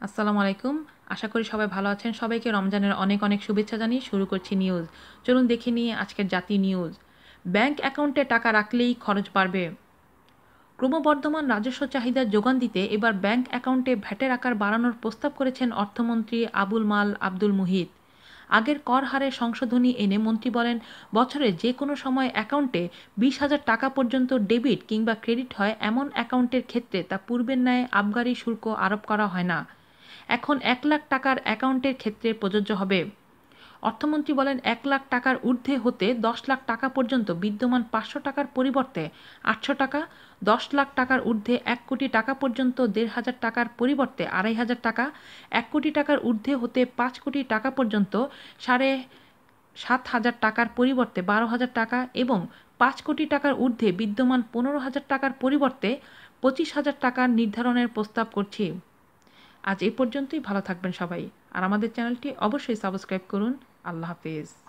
আসসালামু আলাইকুম। আশা করি সবাই ভালো আছেন। সবাইকে রমজানের অনেক অনেক শুভেচ্ছা জানিয়ে শুরু করছি নিউজ চলুন দেখে নিয়ে আজকের জাতি নিউজ ব্যাংক অ্যাকাউন্টে টাকা রাখলেই খরচ বাড়বে। ক্রমবর্ধমান রাজস্ব চাহিদা যোগান দিতে এবার ব্যাংক অ্যাকাউন্টে ভ্যাটের আকার বাড়ানোর প্রস্তাব করেছেন অর্থমন্ত্রী আবুল মাল আব্দুল মুহিত। আগের কর হারে সংশোধনী এনে মন্ত্রী বলেন, বছরে যে কোনো সময় অ্যাকাউন্টে বিশ হাজার টাকা পর্যন্ত ডেবিট কিংবা ক্রেডিট হয় এমন অ্যাকাউন্টের ক্ষেত্রে তা পূর্বের ন্যায় আবগারি শুল্ক আরোপ করা হয় না। এখন এক লাখ টাকার অ্যাকাউন্টের ক্ষেত্রে প্রযোজ্য হবে। অর্থমন্ত্রী বলেন, এক লাখ টাকার ঊর্ধ্বে হতে দশ লাখ টাকা পর্যন্ত বিদ্যমান পাঁচশো টাকার পরিবর্তে আটশো টাকা, দশ লাখ টাকার ঊর্ধ্বে এক কোটি টাকা পর্যন্ত দেড় হাজার টাকার পরিবর্তে আড়াই হাজার টাকা, এক কোটি টাকার ঊর্ধ্বে হতে পাঁচ কোটি টাকা পর্যন্ত সাড়ে সাত হাজার টাকার পরিবর্তে বারো হাজার টাকা এবং পাঁচ কোটি টাকার ঊর্ধ্বে বিদ্যমান পনেরো হাজার টাকার পরিবর্তে পঁচিশ হাজার টাকার নির্ধারণের প্রস্তাব করছি। আজ এ পর্যন্তই ভালো থাকবেন সবাই। আর আমাদের চ্যানেলটি অবশ্যই সাবস্ক্রাইব করুন। আল্লাহ হাফিজ।